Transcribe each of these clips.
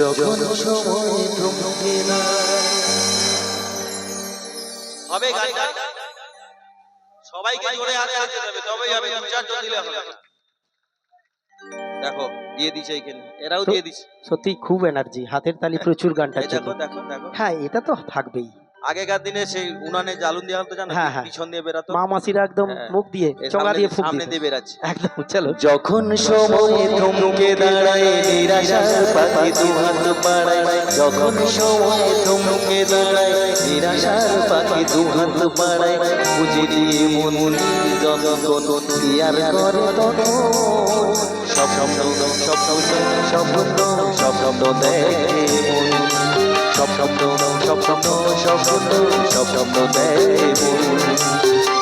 যখন সময় থমকে না হবে গানটা? সবাইকে জোরে হাতে হাতে দেবে তবেই হবে দু চারজন দিলে হবে। দেখো দিয়ে দিছে এইখানে এরাও দিয়ে দিছে। সত্যি খুব এনার্জি হাতের তালি প্রচুর গানটা দেখো দেখো দেখো। হ্যাঁ এটা তো থাকবেই। আগেকার দিনে সেই উনানে জ্বালুন দেওয়া হতো জানো? হ্যাঁ, হ্যাঁ। পিছন দিয়ে বেরাতো। মা মাসিরা একদম হ্যাঁ। মুখ দিয়ে এ চোঙা সামনে- দিয়ে ফুক সামনে দিয়ে বেরাচ্ছে। একদম চলো। যখন সময় থমকে দাঁড়ায় নিরাশার পাখি দু হাত বাড়ায় যখন সময় থমকে দাঁড়ায় নিরাশার পাখি দু হাত বাড়ায় বুঝে দিয়ে মন যতন ইয়ার করে তখন? সব স্বপ্ন সব স্বপ্ন সব স্বপ্ন দেখে মন। স্বপ্ন সব স্বপ্ন সব স্বপ্ন সব স্বপ্ন মন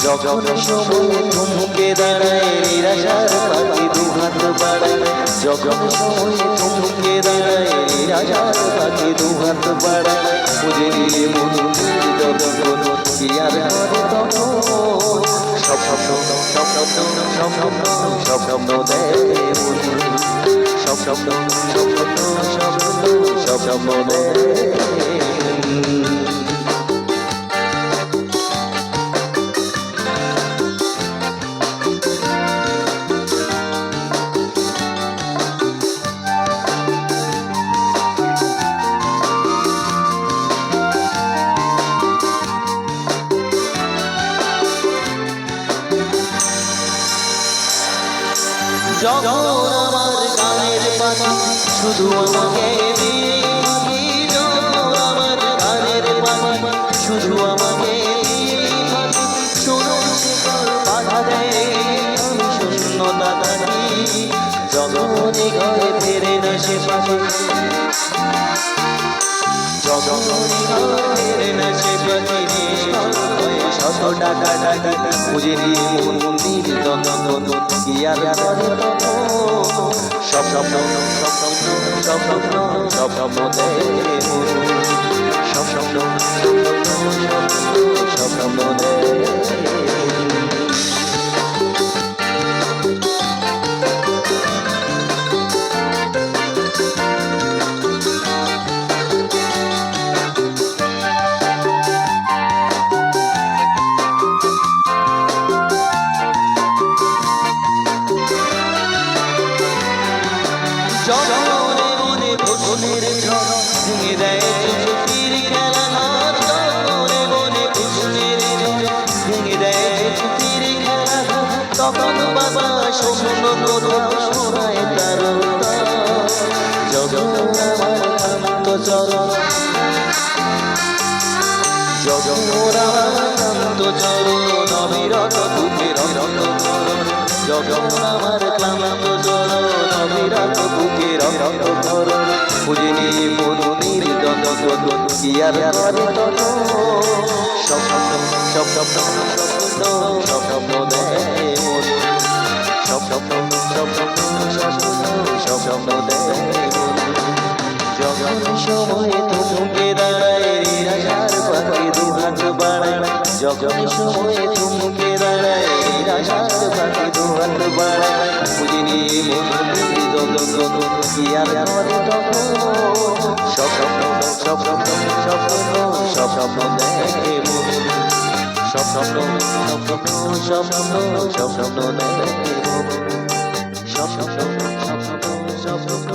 যখন সময় থমকে দাঁড়ায় নিরাশার পাখি দু হাত বাড়ায় যখন সময় থমকে দাঁড়ায় নিরাশার পাখি দু হাত বাড়ায় বুঝে নিয়ে মন যখন কি আর করে তখন সব স্বপ্ন সব স্বপ্ন সব স্বপ্ন সব স্বপ্ন মন সব স্বপ্ন সব স্বপ্ন সব স্বপ্ন সব স্বপ্ন দেখে যখন আমার গানের পাখি শুধু আমাকে আমার গানের পাখি শুধু আমাকে দিয়ে থাকি শোনো শিকল বাধা দেয় আমি শূন্যতা থাকি যখনই ঘরে ফেরে না সে পাখি। যখনই ঘরে সে পাখি। শত টাকা টাকা খুঁজে নিয়ে মন মন্দির দ্বন্দ্ব কি আর করে স্বপ্ন সব স্বপ্ন সব স্বপ্ন সব স্বপ্ন দেখে। মনে ঝড় ভেঙে দেয়। চুপির খেলা ঘর মনে বসনের ঝড় ভেঙে দেয়। চুপির খেলা তখন বাবা শোভন কোথাও শোনায় তার জগন আমার কান্ত চরণ। জগন আমার কান্ত চরণ, অবিরত বুকের রক্ত চরণ জগন আমার ক্লান্ত চরণ, অবিরত বুকের রক্ত চরণ খুঁজে নিয়ে মন নির্দন কি আর করে তখন সব সব সব স্বপ্ন সব স্বপ্ন দেখে মন সব স্বপ্ন সব স্বপ্ন সব স্বপ্ন সব স্বপ্ন দেখে মন যখন সময় থমকে দাঁড়ায় নিরাশার পাখি দু হাত বাড়ায় যখন সময় থমকে দাঁড়ায় নিরাশার পাখি দু হাত বাড়ায় মন দ্বন্দ্ব কি আর করে স্বপ্ন সব স্বপ্ন সব স্বপ্ন সব স্বপ্ন দেখে মন সব স্বপ্ন সব স্বপ্ন সব স্বপ্ন সব স্বপ্ন দেখে মন সব স্বপ্ন সব স্বপ্ন সব স্বপ্ন